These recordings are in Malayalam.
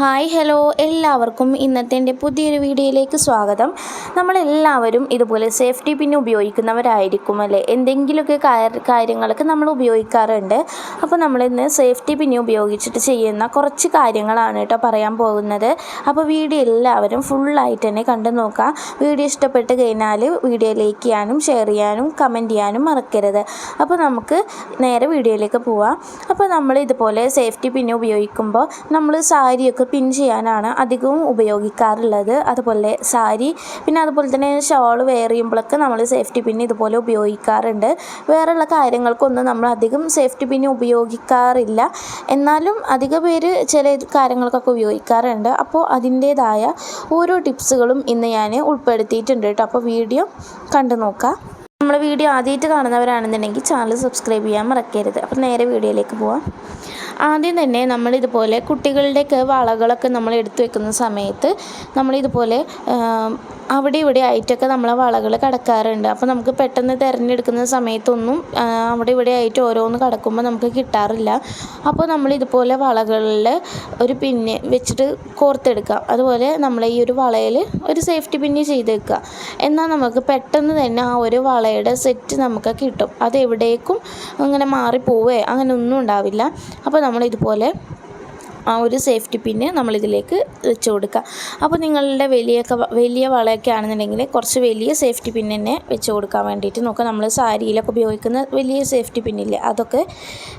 Hi hello. എല്ലാവർക്കും ഇന്നത്തെ എന്റെ പുതിയൊരു വീഡിയോയിലേക്ക് സ്വാഗതം. നമ്മളെല്ലാവരും ഇതുപോലെ സേഫ്റ്റി പിൻ ഉപയോഗിക്കുന്നവരായിരിക്കും അല്ലേ? എന്തെങ്കിലുമൊക്കെ കാര്യങ്ങളൊക്കെ നമ്മൾ ഉപയോഗിക്കാറുണ്ട്. അപ്പോൾ നമ്മളിന്ന് സേഫ്റ്റി പിൻ ഉപയോഗിച്ചിട്ട് ചെയ്യുന്ന കുറച്ച് കാര്യങ്ങളാണ് കേട്ടോ പറയാൻ പോകുന്നത്. അപ്പോൾ വീഡിയോ എല്ലാവരും ഫുള്ളായിട്ട് തന്നെ കണ്ടു നോക്കുക. വീഡിയോ ഇഷ്ടപ്പെട്ട് കഴിഞ്ഞാൽ വീഡിയോ ലൈക്ക് ചെയ്യാനും ഷെയർ ചെയ്യാനും കമന്റ് ചെയ്യാനും മറക്കരുത്. അപ്പോൾ നമുക്ക് നേരെ വീഡിയോയിലേക്ക് പോവാം. അപ്പോൾ നമ്മൾ ഇതുപോലെ സേഫ്റ്റി പിൻ ഉപയോഗിക്കുമ്പോൾ നമ്മൾ സാരിയൊക്കെ പിൻ ചെയ്യാനാണ് അധികവും ഉപയോഗിക്കാറുള്ളത്. അതുപോലെ സാരി പിന്നെ അതുപോലെ തന്നെ ഷോൾ വെയർ ചെയ്യുമ്പോഴൊക്കെ നമ്മൾ സേഫ്റ്റി പിൻ ഇതുപോലെ ഉപയോഗിക്കാറുണ്ട്. വേറെയുള്ള കാര്യങ്ങൾക്കൊന്നും നമ്മൾ അധികം സേഫ്റ്റി പിൻ ഉപയോഗിക്കാറില്ല. എന്നാലും അധിക പേര് ചില കാര്യങ്ങൾക്കൊക്കെ ഉപയോഗിക്കാറുണ്ട്. അപ്പോൾ അതിന്റേതായ ഓരോ ടിപ്സുകളും ഇന്ന് ഞാൻ ഉൾപ്പെടുത്തിയിട്ടുണ്ട് കേട്ടോ. അപ്പോൾ വീഡിയോ കണ്ടു നോക്കാം. നമ്മുടെ വീഡിയോ ആദ്യമായിട്ട് കാണുന്നവരാണെന്നുണ്ടെങ്കിൽ ചാനൽ സബ്സ്ക്രൈബ് ചെയ്യാൻ മറക്കരുത്. അപ്പോൾ നേരെ വീഡിയോയിലേക്ക് പോവാം. ആദ്യം തന്നെ നമ്മളിതുപോലെ കുട്ടികളുടെയൊക്കെ വളകളൊക്കെ നമ്മൾ എടുത്തു വെക്കുന്ന സമയത്ത് നമ്മളിതുപോലെ അവിടെ ഇവിടെ ആയിട്ടൊക്കെ നമ്മളെ വളകൾ കിടക്കാറുണ്ട്. അപ്പോൾ നമുക്ക് പെട്ടെന്ന് തിരഞ്ഞെടുക്കുന്ന സമയത്തൊന്നും അവിടെ ഇവിടെ ആയിട്ട് ഓരോന്ന് കിടക്കുമ്പോൾ നമുക്ക് കിട്ടാറില്ല. അപ്പോൾ നമ്മൾ ഇതുപോലെ വളകളിൽ ഒരു പിന്ന് വെച്ചിട്ട് കോർത്തെടുക്കാം അതുപോലെ നമ്മൾ ഈ ഒരു വളയിൽ ഒരു സേഫ്റ്റി പിന്ന് ചെയ്ത് വെക്കുക എന്നാൽ നമുക്ക് പെട്ടെന്ന് തന്നെ ആ ഒരു വളയുടെ സെറ്റ് നമുക്ക് കിട്ടും. അത് എവിടേക്കും അങ്ങനെ മാറിപ്പോവേ അങ്ങനെ ഒന്നും ഉണ്ടാവില്ല. അപ്പോൾ നമ്മൾ ഇതുപോലെ ആ ഒരു സേഫ്റ്റി പിന്ന് നമ്മളിതിലേക്ക് വെച്ച് കൊടുക്കുക. അപ്പോൾ നിങ്ങളുടെ വലിയൊക്കെ വലിയ വളയൊക്കെ ആണെന്നുണ്ടെങ്കിൽ കുറച്ച് വലിയ സേഫ്റ്റി പിന്നെ തന്നെ വെച്ച് കൊടുക്കാൻ വേണ്ടിയിട്ട് നോക്കുക. നമ്മൾ സാരിയിലൊക്കെ ഉപയോഗിക്കുന്ന വലിയ സേഫ്റ്റി പിന്നില്ലേ അതൊക്കെ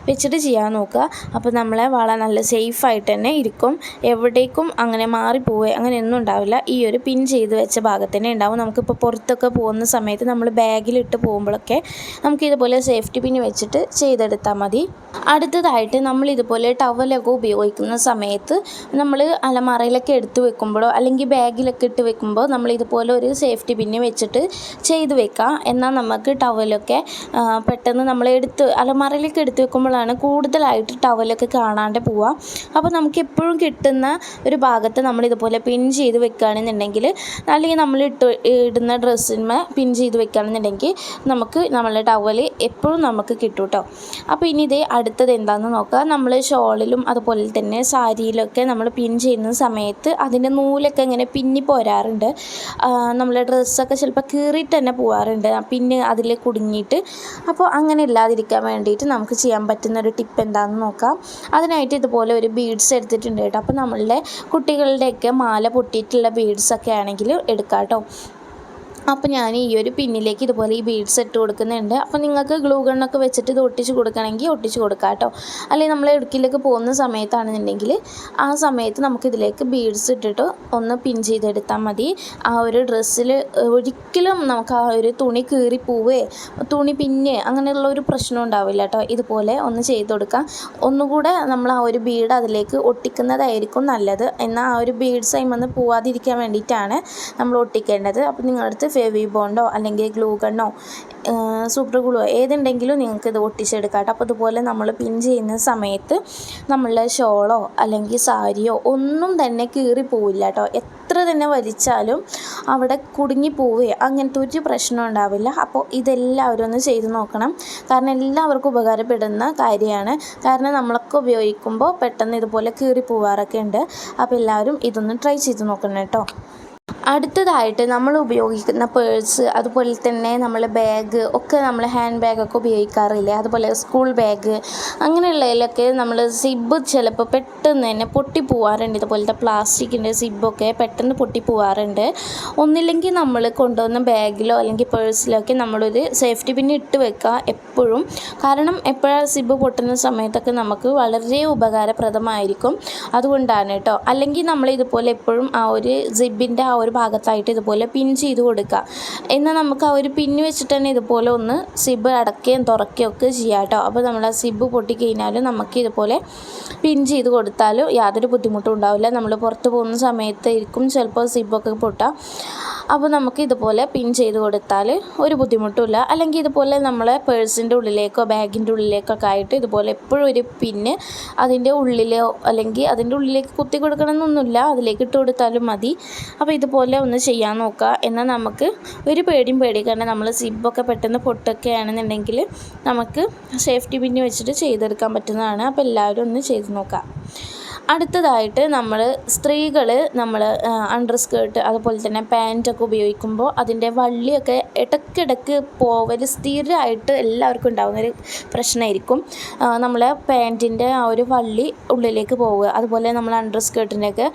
വെച്ചിട്ട് ചെയ്യാൻ നോക്കുക. അപ്പോൾ നമ്മളെ വള നല്ല സേഫായിട്ട് തന്നെ ഇരിക്കും. എവിടേക്കും അങ്ങനെ മാറിപ്പോവുക അങ്ങനെയൊന്നും ഉണ്ടാവില്ല. ഈ ഒരു പിൻ ചെയ്ത് വെച്ച ഭാഗത്ത് തന്നെ ഉണ്ടാവും. നമുക്കിപ്പോൾ പുറത്തൊക്കെ പോകുന്ന സമയത്ത് നമ്മൾ ബാഗിലിട്ട് പോകുമ്പോഴൊക്കെ നമുക്ക് ഇതുപോലെ സേഫ്റ്റി പിൻ വെച്ചിട്ട് ചെയ്തെടുത്താൽ മതി. അടുത്തതായിട്ട് നമ്മൾ ഇതുപോലെ ടവലൊക്കെ ഉപയോഗിക്കുന്ന സമയത്ത് നമ്മൾ അലമാറയിലൊക്കെ എടുത്ത് വെക്കുമ്പോഴോ അല്ലെങ്കിൽ ബാഗിലൊക്കെ ഇട്ട് വെക്കുമ്പോൾ നമ്മൾ ഇതുപോലെ ഒരു സേഫ്റ്റി പിന്ന് വെച്ചിട്ട് ചെയ്ത് വെക്കാം. എന്നാൽ നമുക്ക് ടവലൊക്കെ പെട്ടെന്ന് നമ്മൾ എടുത്ത് അലമാറയിലൊക്കെ എടുത്ത് വെക്കുമ്പോഴാണ് കൂടുതലായിട്ട് ടവലൊക്കെ കാണാണ്ട് പോവുക. അപ്പോൾ നമുക്ക് എപ്പോഴും കിട്ടുന്ന ഒരു ഭാഗത്ത് നമ്മൾ ഇതുപോലെ പിൻ ചെയ്ത് വെക്കുകയാണെന്നുണ്ടെങ്കിൽ അല്ലെങ്കിൽ നമ്മൾ ഇട്ട് ഇടുന്ന ഡ്രസ്സിന്മേ പിൻ ചെയ്ത് വെക്കുകയാണെന്നുണ്ടെങ്കിൽ നമുക്ക് നമ്മളുടെ ടവൽ എപ്പോഴും നമുക്ക് കിട്ടും കേട്ടോ അപ്പോൾ ഇനി ഇതേ അടുത്തത് എന്താണെന്ന് നോക്കുക നമ്മൾ ഷോളിലും അതുപോലെ തന്നെ സാരിയിലൊക്കെ നമ്മൾ പിൻ ചെയ്യുന്ന സമയത്ത് അതിന്റെ നൂലൊക്കെ ഇങ്ങനെ പിന്നി പോരാറുണ്ട്. നമ്മളെ ഡ്രസ്സൊക്കെ ചിലപ്പോൾ കീറിയിട്ട് തന്നെ പോകാറുണ്ട് പിന്നെ അതിൽ കുടുങ്ങിയിട്ട്. അപ്പോൾ അങ്ങനെ ഇല്ലാതിരിക്കാൻ വേണ്ടിയിട്ട് നമുക്ക് ചെയ്യാൻ പറ്റുന്ന ഒരു ടിപ്പ് എന്താണെന്ന് നോക്കാം. അതിനായിട്ട് ഇതുപോലെ ഒരു ബീഡ്സ് എടുത്തിട്ടുണ്ട് കേട്ടോ. അപ്പോൾ നമ്മളുടെ കുട്ടികളുടെയൊക്കെ മാല പൊട്ടിയിട്ടുള്ള ബീഡ്സൊക്കെ ആണെങ്കിൽ എടുക്കാം കേട്ടോ. അപ്പോൾ ഞാൻ ഈ ഒരു പിന്നിലേക്ക് ഇതുപോലെ ഈ ബീഡ്സ് ഇട്ട് കൊടുക്കുന്നുണ്ട്. അപ്പോൾ നിങ്ങൾക്ക് ഗ്ലൂ ഗണ്ണൊക്കെ വെച്ചിട്ട് ഇത് ഒട്ടിച്ച് കൊടുക്കണമെങ്കിൽ ഒട്ടിച്ച് കൊടുക്കാം കേട്ടോ. അല്ലെങ്കിൽ നമ്മൾ ഇടുക്കിയിലേക്ക് പോകുന്ന സമയത്താണെന്നുണ്ടെങ്കിൽ ആ സമയത്ത് നമുക്കിതിലേക്ക് ബീഡ്സ് ഇട്ടിട്ട് ഒന്ന് പിൻ ചെയ്തെടുത്താൽ മതി. ആ ഒരു ഡ്രസ്സിൽ ഒരിക്കലും നമുക്ക് ആ ഒരു തുണി കീറി പോവേ തുണി പിന്നെ അങ്ങനെയുള്ള ഒരു പ്രശ്നം ഉണ്ടാവില്ല കേട്ടോ. ഇതുപോലെ ഒന്ന് ചെയ്ത് കൊടുക്കാം. ഒന്നുകൂടെ നമ്മൾ ആ ഒരു ബീഡ് അതിലേക്ക് ഒട്ടിക്കുന്നതായിരിക്കും നല്ലത്. എന്നാൽ ആ ഒരു ബീഡ്സ് അതിൽ വന്ന് പോവാതിരിക്കാൻ വേണ്ടിയിട്ടാണ് നമ്മൾ ഒട്ടിക്കേണ്ടത്. അപ്പോൾ നിങ്ങളുടെ അടുത്ത് ഫെവി ബോണ്ടോ അല്ലെങ്കിൽ ഗ്ലൂ ഗണ്ണോ സൂപ്പർ ഗ്ലൂ ഏതുണ്ടെങ്കിലും നിങ്ങൾക്ക് ഇത് ഒട്ടിച്ചെടുക്കാം കേട്ടോ അപ്പോൾ ഇതുപോലെ നമ്മൾ പിൻ ചെയ്യുന്ന സമയത്ത് നമ്മളുടെ ഷോളോ അല്ലെങ്കിൽ സാരിയോ ഒന്നും തന്നെ കീറി പോവില്ല കേട്ടോ. എത്ര തന്നെ വലിച്ചാലും അവിടെ കുടുങ്ങി പോവുകയോ അങ്ങനത്തെ ഒരു പ്രശ്നം ഉണ്ടാവില്ല. അപ്പോൾ ഇതെല്ലാവരും ഒന്ന് ചെയ്ത് നോക്കണം. കാരണം എല്ലാവർക്കും ഉപകാരപ്പെടുന്ന കാര്യമാണ്. കാരണം നമ്മളൊക്കെ ഉപയോഗിക്കുമ്പോൾ പെട്ടെന്ന് ഇതുപോലെ കീറി പോവാറൊക്കെ ഉണ്ട്. അപ്പോൾ എല്ലാവരും ഇതൊന്ന് ട്രൈ ചെയ്ത് നോക്കണം കേട്ടോ. അടുത്തതായിട്ട് നമ്മൾ ഉപയോഗിക്കുന്ന പേഴ്സ് അതുപോലെ തന്നെ നമ്മൾ ബാഗ് ഒക്കെ നമ്മൾ ഹാൻഡ് ബാഗൊക്കെ ഉപയോഗിക്കാറില്ലേ? അതുപോലെ സ്കൂൾ ബാഗ് അങ്ങനെയുള്ളതിലൊക്കെ നമ്മൾ സിബ് ചിലപ്പോൾ പെട്ടെന്ന് തന്നെ പൊട്ടി പോവാറുണ്ട്. ഇതുപോലത്തെ പ്ലാസ്റ്റിക്കിന്റെ സിബൊക്കെ പെട്ടെന്ന് പൊട്ടി പോവാറുണ്ട്. ഒന്നില്ലെങ്കിൽ നമ്മൾ കൊണ്ടുവന്ന ബാഗിലോ അല്ലെങ്കിൽ പേഴ്സിലോ ഒക്കെ നമ്മളൊരു സേഫ്റ്റി പിൻ ഇട്ട് വെക്കുക എപ്പോഴും. കാരണം എപ്പോഴാണ് സിബ് പൊട്ടുന്ന സമയത്തൊക്കെ നമുക്ക് വളരെ ഉപകാരപ്രദമായിരിക്കും. അതുകൊണ്ടാണ് കേട്ടോ. അല്ലെങ്കിൽ നമ്മൾ ഇതുപോലെ എപ്പോഴും ആ ഒരു സിബിന്റെ ആ ഒരു ഭാഗത്തായിട്ട് ഇതുപോലെ പിൻ ചെയ്ത് കൊടുക്കുക. എന്നാൽ നമുക്ക് ആ ഒരു പിന്ന് വെച്ചിട്ട് തന്നെ ഇതുപോലെ ഒന്ന് സിബ് അടക്കുകയും തുറക്കുകയും ഒക്കെ ചെയ്യാം കേട്ടോ. അപ്പോൾ നമ്മൾ ആ സിബ് പൊട്ടിക്കഴിഞ്ഞാൽ നമുക്ക് ഇതുപോലെ പിൻ ചെയ്ത് കൊടുത്താലും യാതൊരു ബുദ്ധിമുട്ടും ഉണ്ടാവില്ല. നമ്മൾ പുറത്ത് പോകുന്ന സമയത്തായിരിക്കും ചിലപ്പോൾ സിബൊക്കെ പൊട്ടാം. അപ്പോൾ നമുക്ക് ഇതുപോലെ പിൻ ചെയ്ത് കൊടുത്താൽ ഒരു ബുദ്ധിമുട്ടുമില്ല. അല്ലെങ്കിൽ ഇതുപോലെ നമ്മളെ പേഴ്സിന്റെ ഉള്ളിലേക്കോ ബാഗിന്റെ ഉള്ളിലേക്കൊക്കെ ആയിട്ട് ഇതുപോലെ എപ്പോഴും ഒരു പിന്ന് അതിന്റെ ഉള്ളിലോ അല്ലെങ്കിൽ അതിന്റെ ഉള്ളിലേക്ക് കുത്തി കൊടുക്കണമെന്നൊന്നുമില്ല. അതിലേക്ക് ഇട്ട് കൊടുത്താലും മതി. അപ്പോൾ ഇതുപോലെ ഒന്ന് ചെയ്യാൻ നോക്കുക. എന്നാൽ നമുക്ക് ഒരു പേടിയും പേടിക്കാണ്ട് നമ്മൾ സിബൊക്കെ പെട്ടെന്ന് പൊട്ടൊക്കെ ആണെന്നുണ്ടെങ്കിൽ നമുക്ക് സേഫ്റ്റി പിന്ന് വെച്ചിട്ട് ചെയ്തെടുക്കാൻ പറ്റുന്നതാണ്. അപ്പോൾ എല്ലാവരും ഒന്ന് ചെയ്ത് നോക്കാം അടുത്തതായിട്ട് നമ്മൾ സ്ത്രീകൾ നമ്മൾ അണ്ടർ സ്കേർട്ട് അതുപോലെ തന്നെ പാന്റൊക്കെ ഉപയോഗിക്കുമ്പോൾ അതിന്റെ വള്ളിയൊക്കെ ഇടയ്ക്കിടയ്ക്ക് പോവൽ സ്ഥിരമായിട്ട് എല്ലാവർക്കും ഉണ്ടാകുന്നൊരു പ്രശ്നമായിരിക്കും. നമ്മളെ പാന്റിന്റെ ആ ഒരു വള്ളി ഉള്ളിലേക്ക് പോവുക. അതുപോലെ നമ്മൾ അണ്ടർ സ്കേർട്ടിന്റെയൊക്കെ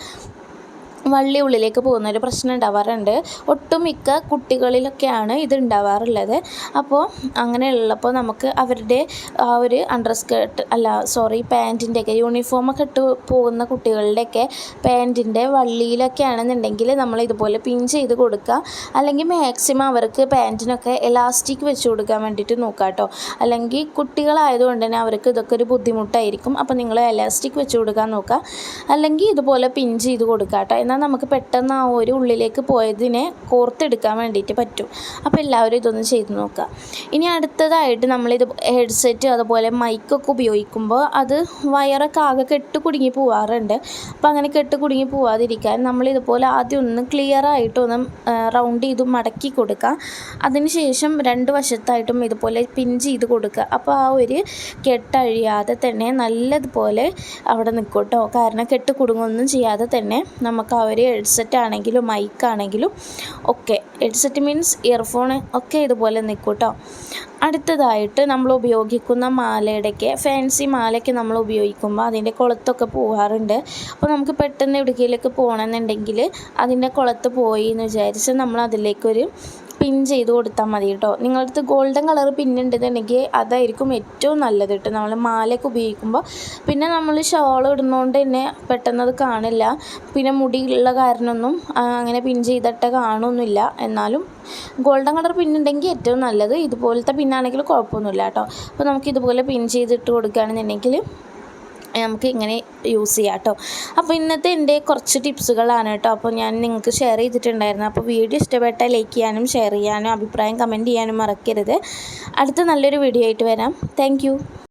വള്ളി ഉള്ളിലേക്ക് പോകുന്ന ഒരു പ്രശ്നം ഉണ്ടാവാറുണ്ട്. ഒട്ടുമിക്ക കുട്ടികളിലൊക്കെയാണ് ഇത് ഉണ്ടാവാറുള്ളത്. അപ്പോൾ അങ്ങനെയുള്ളപ്പോൾ നമുക്ക് അവരുടെ ആ ഒരു അണ്ടർ സ്കേർട്ട് അല്ല സോറി പാന്റിന്റെയൊക്കെ യൂണിഫോമൊക്കെ ഇട്ട് പോകുന്ന കുട്ടികളുടെയൊക്കെ പാന്റിന്റെ വള്ളിയിലൊക്കെ ആണെന്നുണ്ടെങ്കിൽ നമ്മൾ ഇതുപോലെ പിൻ ചെയ്ത് കൊടുക്കുക. അല്ലെങ്കിൽ മാക്സിമം അവർക്ക് പാന്റിനൊക്കെ എലാസ്റ്റിക് വെച്ച് കൊടുക്കാൻ വേണ്ടിയിട്ട് നോക്കുക കേട്ടോ. അല്ലെങ്കിൽ കുട്ടികളായതുകൊണ്ട് തന്നെ അവർക്ക് ഇതൊക്കെ ഒരു ബുദ്ധിമുട്ടായിരിക്കും. അപ്പോൾ നിങ്ങൾ എലാസ്റ്റിക് വെച്ച് കൊടുക്കാൻ നോക്കുക. അല്ലെങ്കിൽ ഇതുപോലെ പിൻ ചെയ്ത് കൊടുക്കുക കേട്ടോ. എന്നാൽ നമുക്ക് പെട്ടെന്ന് ആ ഒരു ഉള്ളിലേക്ക് പോയതിനെ കോർത്തെടുക്കാൻ വേണ്ടിയിട്ട് പറ്റും. അപ്പോൾ എല്ലാവരും ഇതൊന്ന് ചെയ്ത് നോക്കുക ഇനി അടുത്തതായിട്ട് നമ്മളിത് ഹെഡ്സെറ്റ് അതുപോലെ മൈക്കൊക്കെ ഉപയോഗിക്കുമ്പോൾ അത് വയറൊക്കെ ആകെ കെട്ട് കുടുങ്ങി പോവാറുണ്ട്. അപ്പോൾ അങ്ങനെ കെട്ട് കുടുങ്ങി പോവാതിരിക്കാൻ നമ്മളിതുപോലെ ആദ്യം ഒന്ന് ക്ലിയർ റൗണ്ട് ചെയ്ത് മടക്കി കൊടുക്കുക. അതിനുശേഷം രണ്ട് വശത്തായിട്ടും ഇതുപോലെ പിൻ ചെയ്ത് കൊടുക്കുക. അപ്പോൾ ആ ഒരു കെട്ടഴിയാതെ തന്നെ നല്ലതുപോലെ അവിടെ നിൽക്കും കേട്ടോ കാരണം കെട്ട് കുടുങ്ങൊന്നും ചെയ്യാതെ തന്നെ നമുക്ക് ആ ഒരു ഹെഡ്സെറ്റ് ആണെങ്കിലും മൈക്കാണെങ്കിലും ഒക്കെ ഹെഡ്സെറ്റ് മീൻസ് ഇയർഫോൺ ഒക്കെ ഇതുപോലെ നിൽക്കും കേട്ടോ അടുത്തതായിട്ട് നമ്മൾ ഉപയോഗിക്കുന്ന മാലയുടെയൊക്കെ ഫാൻസി മാലയൊക്കെ നമ്മൾ ഉപയോഗിക്കുമ്പോൾ അതിന്റെ കുളത്തൊക്കെ പോകാറുണ്ട് അപ്പോൾ നമുക്ക് പെട്ടെന്ന് ഇടുക്കിയിലേക്ക് പോകണമെന്നുണ്ടെങ്കിൽ അതിന്റെ കുളത്ത് പോയി എന്ന് വിചാരിച്ച് നമ്മൾ അതിലേക്കൊരു പിൻ ചെയ്ത് കൊടുത്താൽ മതി കേട്ടോ നിങ്ങളടുത്ത് ഗോൾഡൻ കളർ പിന്നുണ്ടെന്നുണ്ടെങ്കിൽ അതായിരിക്കും ഏറ്റവും നല്ലത് കേട്ടോ നമ്മൾ മാലയൊക്കെ ഉപയോഗിക്കുമ്പോൾ പിന്നെ നമ്മൾ ഷോൾ ഇടുന്നതുകൊണ്ട് തന്നെ പെട്ടെന്ന് അത് കാണില്ല. പിന്നെ മുടിയുള്ള കാരണമൊന്നും അങ്ങനെ പിൻ ചെയ്തിട്ട് കാണുമൊന്നുമില്ല എന്നാലും ഗോൾഡൻ കളർ പിന്നുണ്ടെങ്കിൽ ഏറ്റവും നല്ലത് ഇതുപോലത്തെ പിന്നാണെങ്കിൽ കുഴപ്പമൊന്നുമില്ല കേട്ടോ അപ്പോൾ നമുക്ക് ഇതുപോലെ പിൻ ചെയ്തിട്ട് കൊടുക്കുകയാണെന്നുണ്ടെങ്കിൽ നമുക്ക് ഇങ്ങനെ യൂസ് ചെയ്യാം കേട്ടോ അപ്പോൾ ഇന്നത്തെ എന്റെ കുറച്ച് ടിപ്സുകളാണ് കേട്ടോ അപ്പോൾ ഞാൻ നിങ്ങൾക്ക് ഷെയർ ചെയ്തിട്ടുണ്ടായിരുന്നു. അപ്പോൾ വീഡിയോ ഇഷ്ടപ്പെട്ടാൽ ലൈക്ക് ചെയ്യാനും ഷെയർ ചെയ്യാനും അഭിപ്രായം കമന്റ് ചെയ്യാനും മറക്കരുത്. അടുത്ത നല്ലൊരു വീഡിയോ ആയിട്ട് വരാം. താങ്ക്